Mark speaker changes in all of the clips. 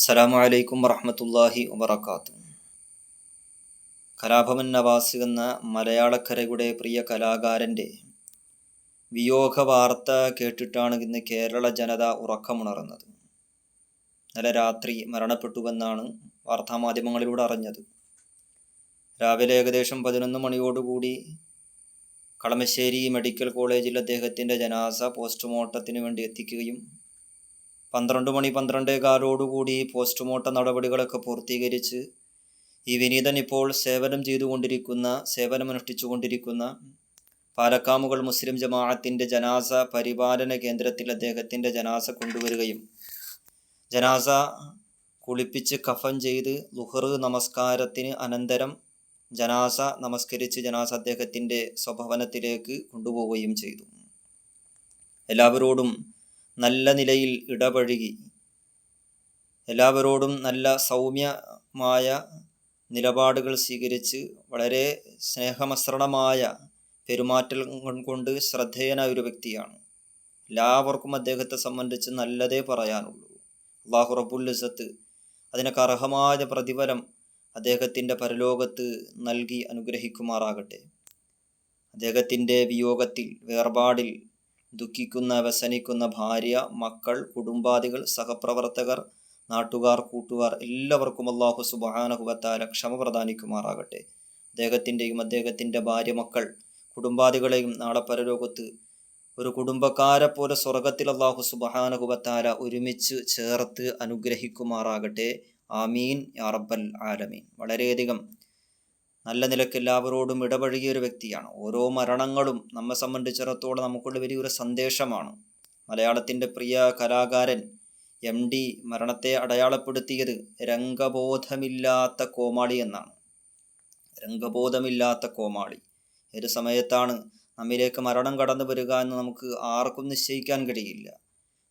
Speaker 1: അസ്സലാമു അലൈക്കും വറഹമത്തല്ലാഹി വബർക്കാത്തു കലാഭവൻ നവാസ് എന്ന മലയാളക്കരയുടെ പ്രിയ കലാകാരന്റെ വിയോഗ വാർത്ത കേട്ടിട്ടാണ് ഇന്ന് കേരള ജനത ഉറക്കമുണർന്നത്. ഇന്നലെ രാത്രി മരണപ്പെട്ടുവെന്നാണ് വാർത്താമാധ്യമങ്ങളിലൂടെ അറിഞ്ഞത്. രാവിലെ ഏകദേശം പതിനൊന്ന് മണിയോടുകൂടി കളമശ്ശേരി മെഡിക്കൽ കോളേജിൽ അദ്ദേഹത്തിന്റെ ജനാസ പോസ്റ്റ്മോർട്ടത്തിന് വേണ്ടി എത്തിക്കുകയും പന്ത്രണ്ട് മണി പന്ത്രണ്ടേ കാലോടുകൂടി പോസ്റ്റ്മോർട്ടം നടപടികളൊക്കെ പൂർത്തീകരിച്ച് ഈ വിനീതൻ ഇപ്പോൾ സേവനം ചെയ്തുകൊണ്ടിരിക്കുന്ന സേവനമനുഷ്ഠിച്ചുകൊണ്ടിരിക്കുന്ന പാലക്കാമുകൾ മുസ്ലിം ജമാഅത്തിന്റെ ജനാസ പരിപാലന കേന്ദ്രത്തിൽ അദ്ദേഹത്തിന്റെ ജനാസ കൊണ്ടുവരികയും ജനാസ കുളിപ്പിച്ച് കഫൻ ചെയ്ത് ലുഹർ നമസ്കാരത്തിന് അനന്തരം ജനാസ നമസ്കരിച്ച് ജനാസ അദ്ദേഹത്തിന്റെ സ്വഭവനത്തിലേക്ക് കൊണ്ടുപോവുകയും ചെയ്തു. എല്ലാവരോടും നല്ല നിലയിൽ ഇടപഴകി. എല്ലാവരോടും നല്ല സൗമ്യമായ നിലപാടുകൾ സ്വീകരിച്ച് വളരെ സ്നേഹമസൃണമായ പെരുമാറ്റം കൊണ്ട് ശ്രദ്ധേയനായ ഒരു വ്യക്തിയാണ്. എല്ലാവർക്കും അദ്ദേഹത്തെ സംബന്ധിച്ച് നല്ലതേ പറയാനുള്ളൂ. അള്ളാഹു റബുല്ലിസത്ത് അതിനൊക്കെ അർഹമായ പ്രതിഫലം അദ്ദേഹത്തിന്റെ പരലോകത്ത് നൽകി അനുഗ്രഹിക്കുമാറാകട്ടെ. അദ്ദേഹത്തിന്റെ വിയോഗത്തിൽ വേർപാടിൽ ദുഃഖിക്കുന്ന വ്യസനിക്കുന്ന ഭാര്യ മക്കൾ കുടുംബാദികൾ സഹപ്രവർത്തകർ നാട്ടുകാർ കൂട്ടുകാർ എല്ലാവർക്കും അള്ളാഹു സുബാനഹുബത്താല ക്ഷമ പ്രദാനിക്കുമാറാകട്ടെ. അദ്ദേഹത്തിന്റെയും അദ്ദേഹത്തിന്റെ ഭാര്യ മക്കൾ കുടുംബാദികളെയും നാളെ പരലോകത്ത് ഒരു കുടുംബക്കാരെ പോലെ സ്വർഗത്തിൽ അള്ളാഹു സുബഹാനഹുബത്താല ഒരുമിച്ച് ചേർത്ത് അനുഗ്രഹിക്കുമാറാകട്ടെ. ആമീൻ. യാ റബ്ബൽ ആലമീൻ. വളരെയധികം നല്ല നിലയ്ക്ക് എല്ലാവരോടും ഇടപഴകിയ ഒരു വ്യക്തിയാണ്. ഓരോ മരണങ്ങളും നമ്മെ സംബന്ധിച്ചിടത്തോളം നമുക്കുള്ള വലിയൊരു സന്ദേശമാണ്. മലയാളത്തിന്റെ പ്രിയ കലാകാരൻ എം ഡി മരണത്തെ അടയാളപ്പെടുത്തിയത് രംഗബോധമില്ലാത്ത കോമാളി എന്നാണ്. രംഗബോധമില്ലാത്ത കോമാളി. ഏത് സമയത്താണ് നമ്മിലേക്ക് മരണം കടന്നു വരിക എന്ന് നമുക്ക് ആർക്കും നിശ്ചയിക്കാൻ കഴിയില്ല.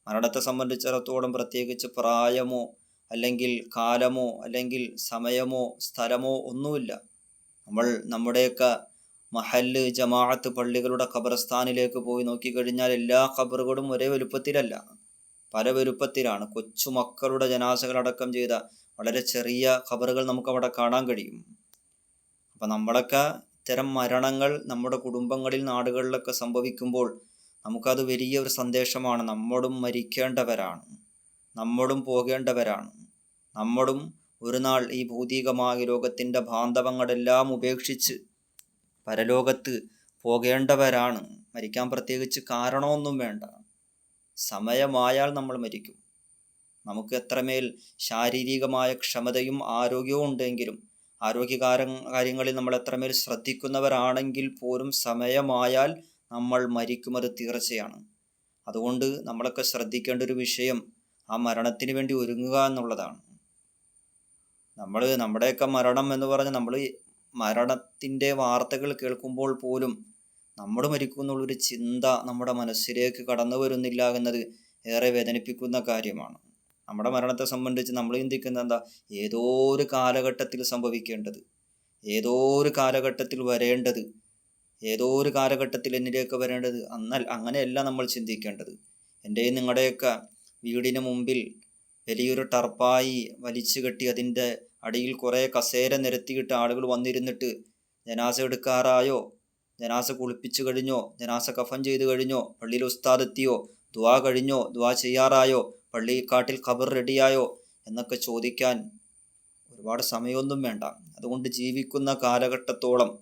Speaker 1: മരണത്തെ സംബന്ധിച്ചിടത്തോളം പ്രത്യേകിച്ച് പ്രായമോ അല്ലെങ്കിൽ കാലമോ അല്ലെങ്കിൽ സമയമോ സ്ഥലമോ ഒന്നുമില്ല. നമ്മൾ നമ്മുടെയൊക്കെ മഹല്ല് ജമാഅത്ത് പള്ളികളുടെ ഖബർസ്ഥാനിലേക്ക് പോയി നോക്കിക്കഴിഞ്ഞാൽ എല്ലാ ഖബറുകളും ഒരേ വലുപ്പത്തിലല്ല. പല വലുപ്പത്തിലാണ്. കൊച്ചുമക്കളുടെ ജനാസകളടക്കം ചെയ്ത വളരെ ചെറിയ ഖബറുകൾ നമുക്ക് അവിടെ കാണാൻ കഴിയും. അപ്പം നമ്മളൊക്കെ ഇത്തരം മരണങ്ങൾ നമ്മുടെ കുടുംബങ്ങളിൽ നാടുകളിലൊക്കെ സംഭവിക്കുമ്പോൾ നമുക്കത് വലിയ ഒരു സന്ദേശമാണ്. നമ്മളും മരിക്കേണ്ടവരാണ്. നമ്മളും പോകേണ്ടവരാണ്. നമ്മളും ഒരു നാൾ ഈ ഭൗതികമായ ലോകത്തിന്റെ ബാന്ധവങ്ങളെല്ലാം ഉപേക്ഷിച്ച് പരലോകത്ത് പോകേണ്ടവരാണ്. മരിക്കാൻ പ്രത്യേകിച്ച് കാരണമൊന്നും വേണ്ട. സമയമായാൽ നമ്മൾ മരിക്കും. നമുക്ക് എത്രമേൽ ശാരീരികമായ ക്ഷമതയും ആരോഗ്യവും ഉണ്ടെങ്കിലും ആരോഗ്യകാര കാര്യങ്ങളിൽ നമ്മൾ എത്രമേൽ ശ്രദ്ധിക്കുന്നവരാണെങ്കിൽ പോലും സമയമായാൽ നമ്മൾ മരിക്കുമത് തീർച്ചയാണ്. അതുകൊണ്ട് നമ്മളൊക്കെ ശ്രദ്ധിക്കേണ്ട ഒരു വിഷയം ആ മരണത്തിന് വേണ്ടി ഒരുങ്ങുക എന്നുള്ളതാണ്. നമ്മൾ നമ്മുടെയൊക്കെ മരണം എന്ന് പറഞ്ഞാൽ നമ്മൾ മരണത്തിന്റെ വാർത്തകൾ കേൾക്കുമ്പോൾ പോലും നമ്മൾ മരിക്കും എന്നുള്ളൊരു ചിന്ത നമ്മുടെ മനസ്സിലേക്ക് കടന്നു വരുന്നില്ല എന്നത് ഏറെ വേദനിപ്പിക്കുന്ന കാര്യമാണ്. നമ്മുടെ മരണത്തെ സംബന്ധിച്ച് നമ്മൾ ചിന്തിക്കുന്നത് എന്താ? ഏതോ ഒരു കാലഘട്ടത്തിൽ സംഭവിക്കേണ്ടത്. ഏതോ ഒരു കാലഘട്ടത്തിൽ വരേണ്ടത്. ഏതോ ഒരു കാലഘട്ടത്തിൽ എന്നിലേക്ക് വരേണ്ടത്. അന്നൽ അങ്ങനെയല്ല നമ്മൾ ചിന്തിക്കേണ്ടത്. എന്റെയും നിങ്ങളുടെയൊക്കെ വീടിന് മുമ്പിൽ വലിയൊരു ടർപ്പായി വലിച്ചു കെട്ടി അതിന്റെ അടിയിൽ കുറേ കസേര നിരത്തിയിട്ട് ആളുകൾ വന്നിരുന്നിട്ട് ജനാസ എടുക്കാറായോ? ജനാസ കുളിപ്പിച്ചു കഴിഞ്ഞോ? ജനാസ കഫൻ ചെയ്തു കഴിഞ്ഞോ? പള്ളിയിൽ ഉസ്താദ് എത്തിയോ? ദുവാ കഴിഞ്ഞോ? ദുവാ ചെയ്യാറായോ? പള്ളിക്കാട്ടിൽ ഖബർ റെഡിയായോ? എന്നൊക്കെ ചോദിക്കാൻ ഒരുപാട് സമയമൊന്നും വേണ്ട. അതുകൊണ്ട് ജീവിക്കുന്ന കാലഘട്ടത്തോളം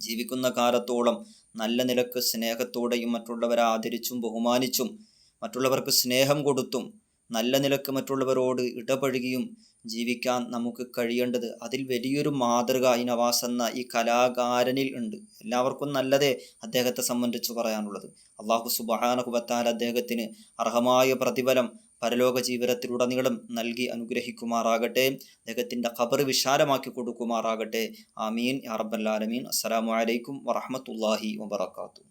Speaker 1: ജീവിക്കുന്ന കാലത്തോളം നല്ല നിലയ്ക്ക് സ്നേഹത്തോടെയും മറ്റുള്ളവരെ ആദരിച്ചും ബഹുമാനിച്ചും മറ്റുള്ളവർക്ക് സ്നേഹം കൊടുത്തും നല്ല നിലയ്ക്ക് മറ്റുള്ളവരോട് ഇടപഴകിയും ജീവിക്കാൻ നമുക്ക് കഴിയേണ്ടത്. അതിൽ വലിയൊരു മാതൃക ഈ നവാസ് എന്ന ഈ കലാകാരനിൽ ഉണ്ട്. എല്ലാവർക്കും നല്ലതേ അദ്ദേഹത്തെ സംബന്ധിച്ച് പറയാനുള്ളത്. അള്ളാഹു സുബാനഹുബത്താൽ അദ്ദേഹത്തിന് അർഹമായ പ്രതിഫലം പരലോക ജീവിതത്തിലുടനീളം നൽകി അനുഗ്രഹിക്കുമാറാകട്ടെ. അദ്ദേഹത്തിന്റെ ഖബർ വിശാലമാക്കി കൊടുക്കുമാറാകട്ടെ. ആമീൻ. യാ അസ്സലാമലൈക്കും വറഹമത്തല്ലാഹി വബർക്കാത്തു